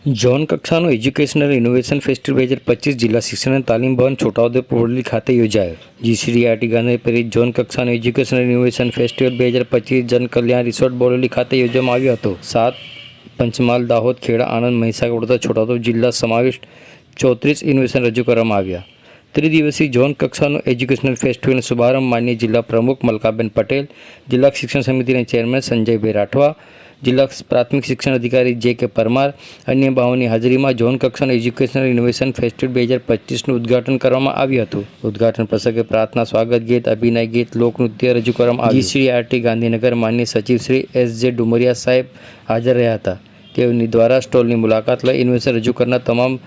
Zone કક્ષાનો educational innovation festival બે હજાર પચીસ જિલ્લા શિક્ષણ અને તાલીમ ભવન છોટાઉદેપુર વડોલી ખાતે યોજાયો. જીસીડીઆરટી ગાંધી પ્રેરિત ઝોન કક્ષાનો એજ્યુકેશનલ ઇનોવેશન ફેસ્ટિવલ બે હજાર પચીસ જનકલ્યાણ રિસોર્ટ બોરલી ખાતે યોજવામાં આવ્યો હતો. સાત પંચમહાલ, દાહોદ, ખેડા, આણંદ, મહીસાગર, વડોદરા, છોટાઉદેપુર જિલ્લા સમાવિષ્ટ ચોત્રીસ ઇનોવેશન રજૂ કરવામાં આવ્યા. ત્રિદિવસીય ઝોન કક્ષાનો એજ્યુકેશનલ ફેસ્ટિવલનો શુભારંભ માન્ય જિલ્લા પ્રમુખ મલકાબેન પટેલ, જિલ્લા શિક્ષણ સમિતિના ચેરમેન સંજયભાઈ રાઠવા જિલ્લા પ્રાથમિક શિક્ષણ અધિકારી જે કે પરમાર અન્ય ભાવોની હાજરીમાં ઝોન કક્ષાના એજ્યુકેશનલ ઇનોવેશન ફેસ્ટિવલ બે હજાર પચીસનું ઉદઘાટન કરવામાં આવ્યું હતું. ઉદ્ઘાટન પ્રસંગે પ્રાર્થના, સ્વાગત ગીત, અભિનય ગીત, લોકનૃત્ય રજૂ કરવામાં આવ્યું. શ્રી આરટી ગાંધીનગર માન્ય સચિવ શ્રી એસ જે ડુમરિયા સાહેબ હાજર રહ્યા હતા. તેઓની દ્વારા સ્ટોલની મુલાકાત લઈ ઇનોવેશન રજૂ કરનાર તમામ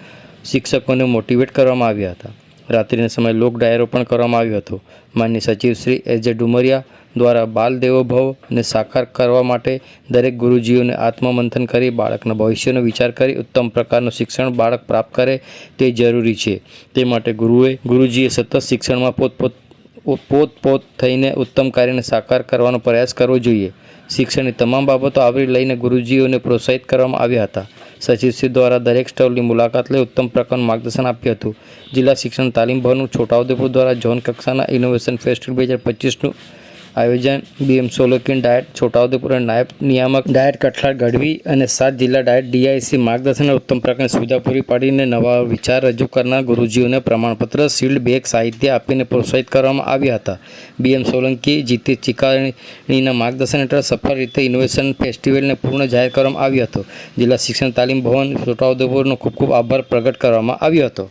શિક્ષકોને મોટિવેટ કરવામાં આવ્યા હતા. રાત્રિના સમયે લોક ડાયરો પણ કરવામાં આવ્યો હતો. માન્ય સચિવ શ્રી એસ જે ડુમરિયા દ્વારા બાલ દેવો ભવને સાકાર કરવા માટે દરેક ગુરુજીઓને આત્મમંથન કરી, બાળકના ભવિષ્યનો વિચાર કરી, ઉત્તમ પ્રકારનું શિક્ષણ બાળક પ્રાપ્ત કરે તે જરૂરી છે. તે માટે ગુરુએ, ગુરુજીએ સતત શિક્ષણમાં પોતપોત પોત પોત થઈને ઉત્તમ કાર્યને સાકાર કરવાનો પ્રયાસ કરવો જોઈએ. શિક્ષણની તમામ બાબતો આવરી લઈને ગુરુજીઓને પ્રોત્સાહિત કરવામાં આવ્યા હતા. સચિવશ્રી દ્વારા દરેક સ્ટોલની મુલાકાત લઈ ઉત્તમ પ્રકારનું માર્ગદર્શન આપ્યું હતું. જિલ્લા શિક્ષણ તાલીમ ભવનનું છોટાઉદેપુર દ્વારા ઝોન કક્ષાના ઇનોવેશન ફેસ્ટિવલ બે હજાર પચીસનું આયોજન બીએમ સોલંકી ડાયટ છોટાઉદેપુર નાયબ નિયામક ડાયટ કઠલાળ ગઢવી અને સાત જિલ્લા ડાયટ ડીઆઈસી માર્ગદર્શન ઉત્તમ પ્રકારની સુવિધા પૂરી પાડીને નવા વિચાર રજૂ કરનાર ગુરુજીઓને પ્રમાણપત્ર શિલ્ડ બેગ, સાહિત્ય આપીને પ્રોત્સાહિત કરવામાં આવ્યા હતા. બીએમ સોલંકી જીતે ચિકાણીના માર્ગદર્શન હેઠળ સફળ રીતે ઇનોવેશન ફેસ્ટિવલને પૂર્ણ જાહેર કરવામાં આવ્યો હતો. જિલ્લા શિક્ષણ તાલીમ ભવન છોટાઉદેપુરનો ખૂબ ખૂબ આભાર પ્રગટ કરવામાં આવ્યો હતો.